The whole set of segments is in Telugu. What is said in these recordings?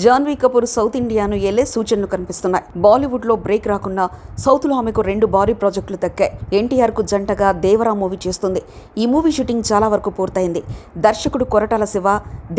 జాన్వీ కపూర్ సౌత్ ఇండియాను ఏలే సూచనలు కనిపిస్తున్నాయి. బాలీవుడ్లో బ్రేక్ రాకుండా సౌత్లో ఆమెకు రెండు భారీ ప్రాజెక్టులు దక్కాయి. ఎన్టీఆర్కు జంటగా దేవరా మూవీ చేస్తుంది. ఈ మూవీ షూటింగ్ చాలా వరకు పూర్తయింది. దర్శకుడు కొరటాల శివ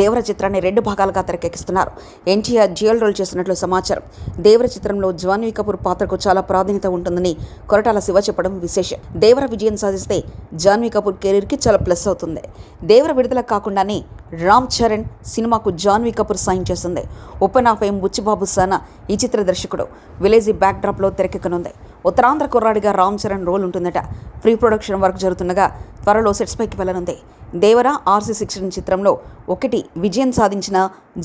దేవర చిత్రాన్ని రెండు భాగాలుగా తెరకెక్కిస్తున్నారు. ఎన్టీఆర్ జియల్ రోల్ చేసినట్లు సమాచారం. దేవర చిత్రంలో జాన్వీ కపూర్ పాత్రకు చాలా ప్రాధాన్యత ఉంటుందని కొరటాల శివ చెప్పడం విశేషం. దేవర విజయం సాధిస్తే జాన్వీ కపూర్ కెరీర్కి చాలా ప్లస్ అవుతుంది. దేవర విడుదల కాకుండానే రామ్ చరణ్ సినిమాకు జాన్వీ కపూర్ సైన్ చేసింది ఓపెన్ ఎం బుచ్చిబాబు సన ఈ చిత్ర దర్శకుడు. విలేజీ బ్యాక్డ్రాప్లో తెరకెక్కనుంది. ఉత్తరాంధ్ర కుర్రాడిగా రామ్ చరణ్ రోల్ ఉంటుందట. ప్రీ ప్రొడక్షన్ వర్క్ జరుగుతుండగా త్వరలో సెట్స్ పైకి వెళ్ళనుంది. దేవర ఆర్సీ శిక్షణ చిత్రంలో ఒకటి విజయం సాధించిన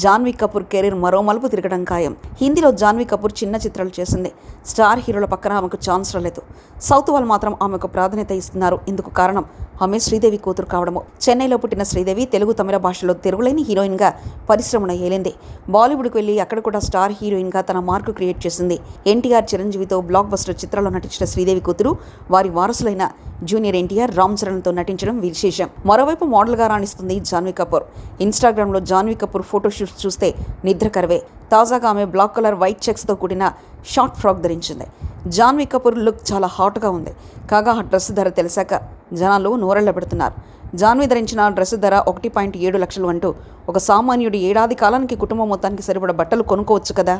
జాన్వీ కపూర్ కెరీర్ మరో మలుపు తిరగడం ఖాయం. హిందీలో జాన్వీ కపూర్ చిన్న చిత్రాలు చేసింది. స్టార్ హీరోల పక్కన ఆమెకు ఛాన్స్ రాలేదు. సౌత్ వాళ్ళు మాత్రం ఆమెకు ప్రాధాన్యత ఇస్తున్నారు. ఇందుకు కారణం ఆమె శ్రీదేవి కూతురు కావడము. చెన్నైలో పుట్టిన శ్రీదేవి తెలుగు తమిళ భాషలో తిరుగులేని హీరోయిన్గా పరిశ్రమను ఏలింది. బాలీవుడ్కి వెళ్ళి అక్కడ కూడా స్టార్ హీరోయిన్గా తన మార్కు క్రియేట్ చేసింది. ఎన్టీఆర్ చిరంజీవితో బ్లాక్ బస్టర్ చిత్రాల్లో నటించిన శ్రీదేవి కూతురు వారి వారసులైన జూనియర్ ఎన్టీఆర్ రామ్ చరణ్తో నటించడం విశేషం. మరోవైపు మోడల్గా రాణిస్తుంది జాన్వీ కపూర్. ఇన్స్టాగ్రామ్లో జాన్వీ కపూర్ ఫోటోషూట్స్ చూస్తే నిద్రకరవే. తాజాగా ఆమె బ్లాక్ కలర్ వైట్ చెక్స్తో కూడిన షార్ట్ ఫ్రాక్ ధరించింది. జాన్వీ కపూర్ లుక్ చాలా హాట్గా ఉంది. కాగా ఆ డ్రెస్ ధర తెలిసాక జనాలు నోరెళ్ళ పెడుతున్నారు. జాన్వి ధరించిన డ్రెస్సు డ్రెస్ ధర ఒకటి పాయింట్ ఏడు లక్షలు అంటూ ఒక సామాన్యుడు ఏడాది కాలానికి కుటుంబం మొత్తానికి సరిపడ బట్టలు కొనుక్కోవచ్చు కదా?